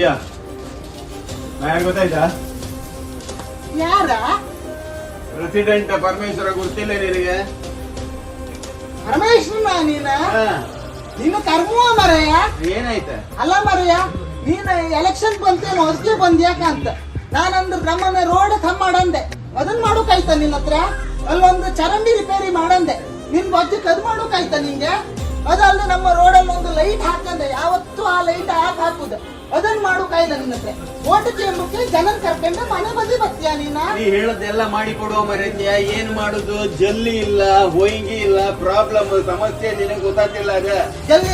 ಯಾರು ಗೊತ್ತಾಯ್ತಾ? ಯಾರ? ಪ್ರೆಸಿಡೆಂಟ್ ಪರಮೇಶ್ವರ ಗೊತ್ತಿಲ್ಲ ನಿನಗೆ? ಪರಮೇಶ್ವರ ನೀನ? ನೀನು ಕರ್ಮುವ ಮರಯ್ಯ ಏನಾಯ್ತ? ಅಲ್ಲ ಮರಯ್ಯ ನೀನು ಎಲೆಕ್ಷನ್ ಬಂತೇನು ಅದಕ್ಕೆ ಬಂದ್ಯಾಕಂತ ನಾನಂದ್ರೆ ನಮ್ಮನ್ನ ರೋಡ್ ಕಮ್ಮಾಡಂದೆ ಅದನ್ನ ಮಾಡೋಕಾಯ್ತ ನಿನ್ನ ಹತ್ರ? ಅಲ್ಲೊಂದು ಚರಂಡಿ ರಿಪೇರಿ ಮಾಡಂದೆ. ನಿನ್ ಬಜ್ಜಕ್ ಅದ್ ಮಾಡೋಕಾಯ್ತ ನಿಂಗೆ? ಅದಲ್ಲದೆ ನಮ್ಮ ರೋಡಲ್ಲಿ ಒಂದು ಲೈಟ್ ಹಾಕಂದೆ. ಯಾವತ್ತೂ ಆ ಲೈಟ್ ಹಾಕಿ ಹಾಕುದು. ಅದನ್ನ ಮಾಡು ಕೈ ಹತ್ರ. ಓಟ್ ಕೇಂಬಕ್ಕೆ ಜನನ್ ಕರ್ಕೊಂಡ್ರೆ ಮನೆ ಬದಿ ಬರ್ತೀಯ ನೀನ? ನೀ ಹೇಳದೆಲ್ಲ ಮಾಡಿ ಕೊಡುವ ಮರ್ಯಾದ್ಯ ಏನ್ ಮಾಡುದು? ಜಲ್ಲಿ ಇಲ್ಲ ಹೊಯ್ಗಿ ಇಲ್ಲ ಪ್ರಾಬ್ಲಮ್ ಸಮಸ್ಯೆ ನಿನಗೆ ಗೊತ್ತಾಗ್ತಿಲ್ಲ ಅದ.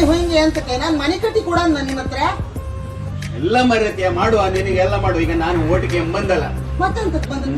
ಹೊಯ್ಗೆ ಅಂತ ಕೈ. ನಾನ್ ಮನೆ ಕಟ್ಟಿ ಕೊಡ ನಿನ್ನ ಹತ್ರ. ಎಲ್ಲ ಮರ್ಯಾದ್ಯ ಮಾಡುವ ನಿನಗೆಲ್ಲ ಮಾಡು ಈಗ ನಾನು ಓಟಿಗೆ ಬಂದಲ್ಲ.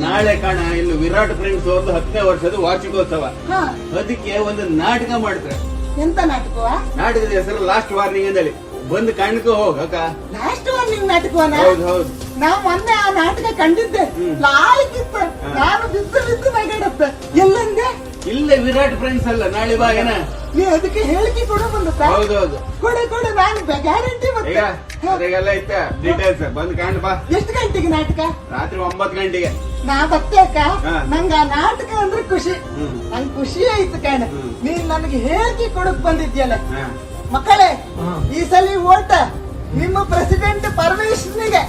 ನಾಳೆ ಕಾಣ ಇಲ್ಲಿ ವಿರಾಟ್ ಫ್ರೆಂಡ್ಸ್ ಒಂದು ಹತ್ತನೇ ವರ್ಷದ ವಾರ್ಷಿಕೋತ್ಸವ. ಹಾ. ಅದಕ್ಕೆ ಒಂದು ನಾಟಕ ಮಾಡ್ತಾರೆ. ಎಂತ ನಾಟಕ ನಾಟಕದ ಹೆಸರು ಲಾಸ್ಟ್ ವಾರ್ನಿಂಗ್ ಅಂದೇಳಿ ಬಂದು ಹೋಗಕ ಹೋಗಕ್ಕ ಲಾಸ್ಟ್ ವಾರ್ನಿಂಗ್ ನಾಟಕವನ ಹೌದು ಹೌದು. ನಾ ಮೊನ್ನೆ ಆ ನಾಟಕ ಕಂಡಿದ್ದೆ. ಹ್ಮ್. ಲಾಲಿಕ್ಕಿತ್ತ ನಾನು ಬಿದ್ದು ಬಿದ್ದು ನಗಾಡತ್ತೆ ಎಲ್ಲಂದೆ? ಇಲ್ಲೇ ವಿರಾಟ್ ಫ್ರೆಂಡ್ಸ್ ಅಲ್ಲ ನಾಳೆ ಬಾ ಏನ? ನೀ ಅದಕ್ಕೆ ಹೇಳಿಕೆ ಕೊಡ ಬಂದತ್ತ ಹೌದು ಹೌದು. ಕೊಡೆ ಕೊಡೆ ನಾನು ಗ್ಯಾರಂಟಿ ಮತ್ತೆ. ಅದಕ್ಕೆಲ್ಲ ಇತ್ತ ಡೀಟೇಲ್ಸ್ ಬಂದ್ ಕಾಣ್ ಬಾ. ಎಷ್ಟು ಗಂಟೆಗೆ ನಾಟಕ? ರಾತ್ರಿ ಒಂಬತ್ತು ಗಂಟೆಗೆ. ನಾ ಬರ್ತೇಕ ಅಕ್ಕ. ನಂಗ ಆ ನಾಟಕ ಅಂದ್ರೆ ಖುಷಿ. ನಂಗ್ ಖುಷಿ ಆಯ್ತು ಕಣ. ನೀನ್ ನನಗೆ ಹೇಳಿಕೆ ಕೊಡಕ್ ಬಂದಿದ್ಯಲ್ಲ. ಮಕ್ಕಳೇ ಈ ಸಲ ಓಟ ನಿಮ್ಮ ಪ್ರೆಸಿಡೆಂಟ್ ಪರಮೇಶ್ವರನಿಗೆ.